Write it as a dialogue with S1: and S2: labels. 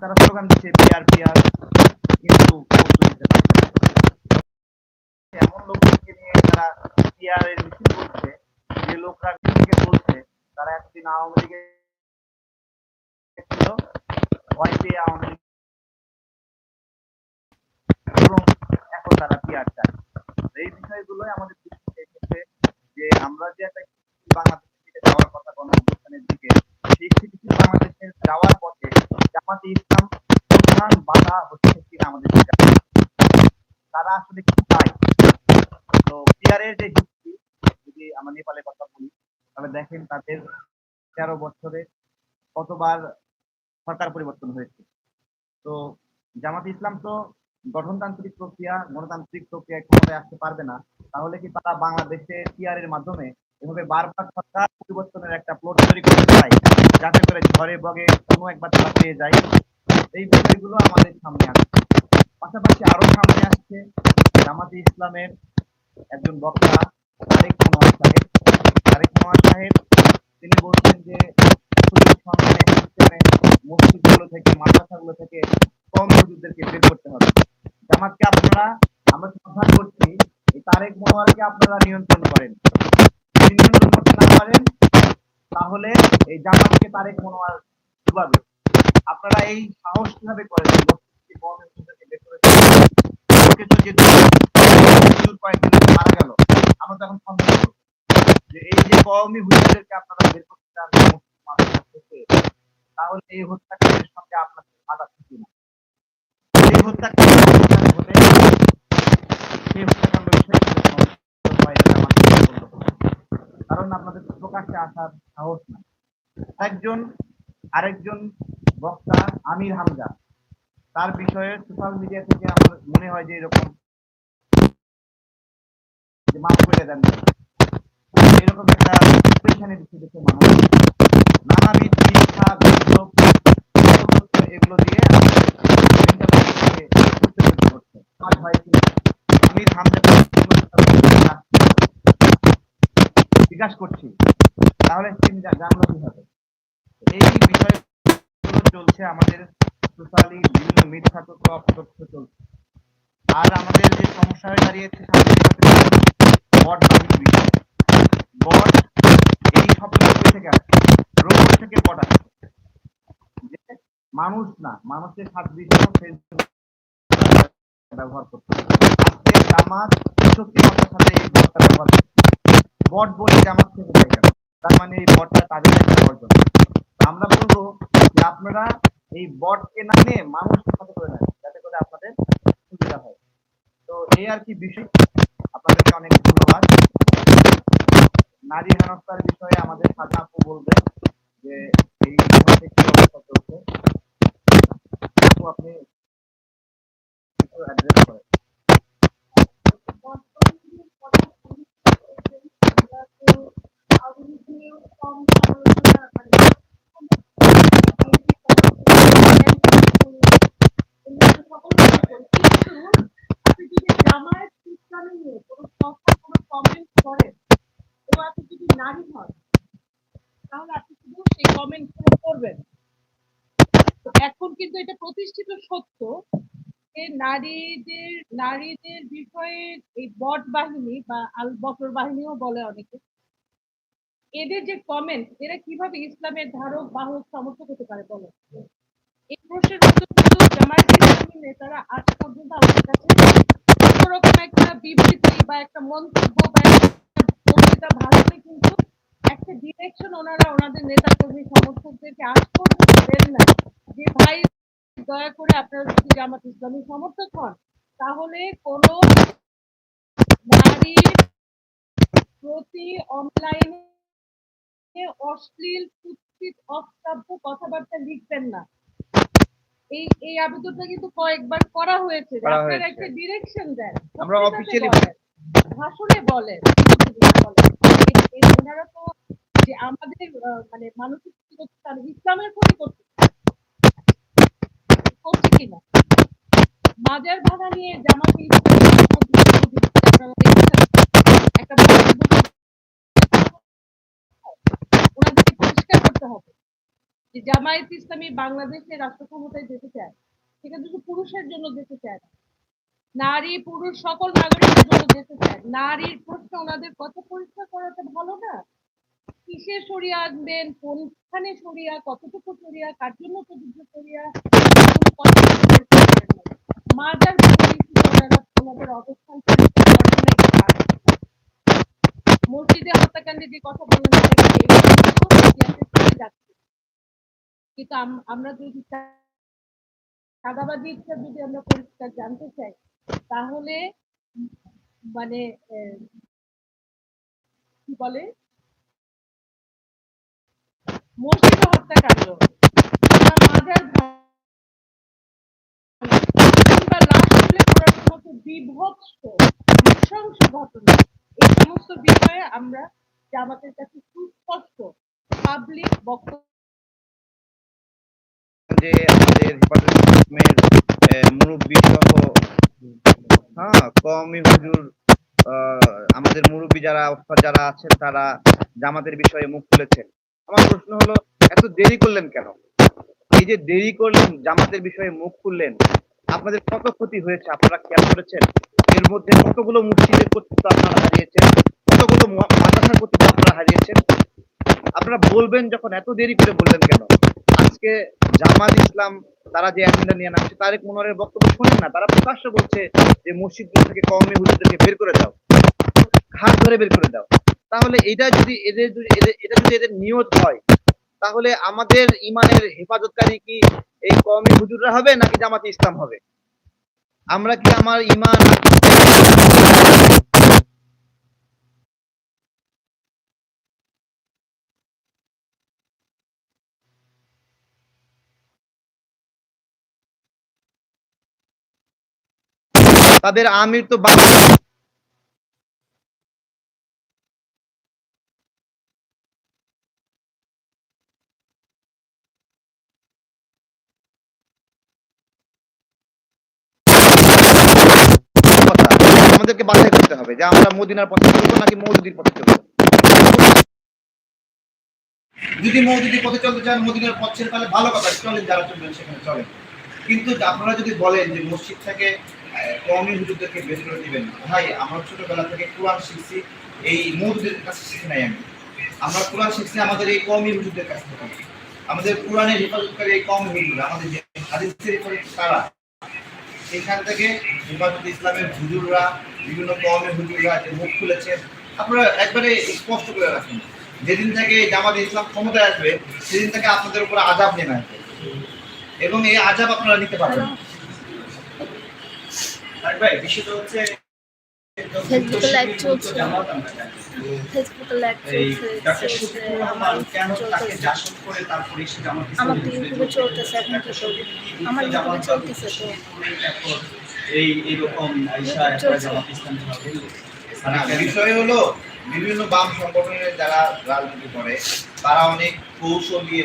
S1: তারা স্লোগান দিচ্ছে peer peer কিন্তু। এমন লোকদেরকে নিয়ে তারা পিয়ারের মিছিল করছে, যে লোকরা মিছিল থেকে বলছে, তারা এতদিন আওয়ামী লীগে ছিল ভয় পেয়ে আমাদের যে আমরা যে একটা বাংলাদেশ থেকে যাওয়ার কথা গণঅভ্যুত্থানের দিকে সেই স্থিতিশীল বাংলাদেশের যাওয়ার পথে জামাতে ইসলাম প্রধান হচ্ছে কিনা আমাদের তারা আসলে কি চায় তো পিয়ারের যে হিস্ট্রি যদি আমরা নেপালের কথা বলি, তাহলে দেখেন তাদের তেরো বছরে কতবার সরকার পরিবর্তন হয়েছে। তো জামাত ইসলাম তো গঠনতান্ত্রিক প্রক্রিয়া, গণতান্ত্রিক প্রক্রিয়ায় ক্ষমতায় আসতে পারবে না। তাহলে কি তারা বাংলাদেশে পিয়ারের মাধ্যমে এভাবে বারবার সরকার পরিবর্তনের একটা প্লট তৈরি করতে চায়? যাতে করে ঝড়ে বগে কোনো একবার তারা পেয়ে যায়। এই বিষয়গুলো আমাদের সামনে আসছে। পাশাপাশি আরও সামনে আসছে জামাতে ইসলামের একজন বক্তা, তারেক মনোয়ার সাহেব। তারেক মনোয়ার সাহেব, তিনি বলছেন যে মসজিদগুলো থেকে, মাদ্রাসাগুলো থেকে কম হুজুরদেরকে বের করতে হবে। জামাতকে আপনারা, আমরা সন্ধান করছি, এই তারেক মনোয়ারকে আপনারা নিয়ন্ত্রণ করেন। নিয়ন্ত্রণ করতে না পারেন, তাহলে এই জামাতকে তারেক মনোয়ার ডুবাবে। আপনারা এই সাহস কীভাবে করেন যে মসজিদকে কম হুজুরদেরকে বের করে দিবেন? আজকে তো যে হুজুর কয়েকদিন আগে মারা গেল, আমরা যে এই যে আপনারা বের তাহলে এই সঙ্গে। কারণ আপনাদের প্রকাশ্যে আসার সাহস নাই একজন আরেকজন বক্তা আমির হামজা। তার বিষয়ে সোশ্যাল মিডিয়া থেকে আমার মনে হয় যে এরকম যে মাফ করে দেন। এরকম একটা মানুষ নানাবিধ গুজব এগুলো দিয়ে আমির হামজা জিজ্ঞাসা করছি। তাহলে তিনি জানলো কীভাবে? এই বিষয়গুলো চলছে, আমাদের সোশ্যালি বিভিন্ন মিথ্যা তথ্য, অপতথ্য চলছে। আর আমাদের যে সমস্যা হয়ে দাঁড়িয়েছে বট বিষয়। বট, এই শব্দটা থেকে আসছে? রোবট থেকে বট আসছে। মানুষ না, মানুষের সাদৃশ্য ব্যবহার করতে জামাত শক্তিমতার সাথে এই বটটা ব্যবহার বট বলে জামাত থেকে তার মানে এই বটটা তাদের একটা অর্জন আমরা বলব আপনারা এই বটকে না নিয়ে মানুষ সাথে করে নেন, যাতে করে আপনাদের সুবিধা হয়। তো এই আর কি বিষয়। আপনাদেরকে অনেক ধন্যবাদ। নারী হেনস্থার বিষয়ে আমাদের সাজা আপু বলবে যে এই বিষয়টা কি অবস্থা চলছে আপু আপনি একটু অ্যাড্রেস করেন
S2: নারী হন তাহলে আপনি শুধু সেই কমেন্ট করবেন তো এখন কিন্তু এটা প্রতিষ্ঠিত সত্য যে নারীদের নারীদের বিষয়ে এই বট বাহিনী বা আল বকর বাহিনীও বলে অনেকে। এদের যে কমেন্ট এরা কীভাবে ইসলামের ধারক, বাহক, সমর্থক হতে পারে বলো? এই প্রশ্নের উত্তর কিন্তু জামায়াত ইসলামী নেতারা আজ পর্যন্ত আমাদের কাছে কোনো রকম একটা বিবৃতি বা একটা মন্তব্য বা একটা বক্তৃতা ভাষণে কিন্তু একটা ডিরেকশন ওনারা ওনাদের নেতা কর্মী সমর্থকদেরকে আজ পর্যন্ত দেন দয়া করে আপনারা যদি জামাত ইসলামী সমর্থক হন তাহলে কোন নারীর প্রতি অনলাইনে অশ্লীল কুৎসিত অশ্রাব্য কথাবার্তা লিখবেন না। এই এই আবেদনটা কিন্তু কয়েকবার করা হয়েছে। আপনারা। একটা ডিরেকশন দেন।
S1: আমরা
S2: বলেন, ভাষণে বলেন। ওনারা তো যে আমাদের মানে মানসিক ইসলামের ক্ষতি করছে কিনা মাজার ভাঙা নিয়ে জামাতে পরিষ্কার যে জামায়াত ইসলামী বাংলাদেশে রাষ্ট্র ক্ষমতায় যেতে চায় সেখানে শুধু পুরুষের জন্য যেতে চায় নারী, পুরুষ, সকল নাগরিকের জন্য যেতে চায়। নারীর প্রশ্ন ওনাদের কত পরীক্ষা করাতে ভালো না। কিসে সরিয়ে আনবেন, কোনখানে সরিয়া, কতটুকু সরিয়া, কার জন্য প্রযোজ্য সরিয়া এগুলো কথা বলতে পারেন না। মাজার পরিস্থিতি ওনারা ওনাদের অবস্থান পরিস্থিতি বর্তমানে খারাপ। মসজিদে হত্যাকাণ্ডে যে কথা কিন্তু আমরা যদি যদি আমরা পরিষ্কার জানতে চাই, তাহলে মানে কি বলে? মসজিদে হত্যাকাণ্ড বিভৎস, নৃশংস ঘটনা আমরা জামাতের কাছে সুস্পষ্ট পাবলিক বক্তব্য
S1: যে আমাদের হেফাজত মুরব্বী সহ হ্যাঁ কওমি হুজুর আমাদের মুরব্বী যারা যারা আছেন, তারা জামাতের বিষয়ে মুখ খুলেছেন। আমার প্রশ্ন হলো, এত দেরি করলেন কেন? এই যে দেরি করলেন, জামাতের বিষয়ে মুখ খুললেন, আপনাদের কত ক্ষতি হয়েছে? আপনারা খেয়াল করেছেন? এর মধ্যে কতগুলো মসজিদের কর্তৃত্ব আপনারা হারিয়েছেন? কতগুলো মা- মাদ্রাসার কর্তৃত্ব আপনারা হারিয়েছেন। আপনারা বলবেন যখন, এত দেরি করে বললেন কেন? আজকে জামাত ইসলাম, তারা যে এজেন্ডা নিয়ে নামছে, তারেক মনোয়ারের বক্তব্য শোনেন না। তারা প্রকাশ্য বলছে যে মসজিদগুলো থেকে কওমি হুজুরদেরকে বের করে দাও। ঘাট ধরে বের করে দাও। তাহলে এটা যদি এদের এটা যদি এদের নিয়ত হয়, তাহলে আমাদের ইমানের হেফাজতকারী কি এই কওমি হুজুররা হবে নাকি জামাতে ইসলাম হবে? আমরা কি আমার ইমান তাদের আমির তো আমাদেরকে বাছাই করতে হবে যে আমরা মদিনার পথে চলবো নাকি মৌদুদির পথে চলবো? যদি মৌদুদির পথে চলতে চান, মদিনার পথ ছেড়ে তাহলে ভালো কথা, চলেন যারা চলবেন সেখানে চলেন। কিন্তু আপনারা যদি বলেন যে মসজিদ থেকে হুজুরদেরকে দিবেন। ভাই ছোটবেলা থেকে কোরআন শিখছি, এই কাছে শিখি নাই আমি। আমরা কোরআন শিখছি আমাদের এই কওমি হুজুরদের কাছ থেকে। আমাদের এই কওমি হুজুর আমাদের যে হাদিসের তারা থেকে হেফাজত ইসলামের হুজুররা, বিভিন্ন কওমের হুজুররা যে মুখ খুলেছে আপনারা একবারে স্পষ্ট করে রাখুন। যেদিন থেকে জামাত ইসলাম ক্ষমতায় আসবে, সেদিন থেকে আপনাদের উপর আজাব নেমে আসবে। এবং এই আজাব আপনারা নিতে পারবেন
S3: আর ভাই বিষয়টা হচ্ছে
S4: ফেসবুকে লাইভ চলছে। ফেসবুকে লাইভ চলছে আমার চলতেছে আমার তো ইউটিউবে চলতেছে এখন কি করব আমার ইউটিউবে চলতেছে তো।
S3: এই
S1: বিষয় হলো বিভিন্ন বাম সংগঠনের যারা রাজনীতি করে তারা অনেক কৌশল দিয়ে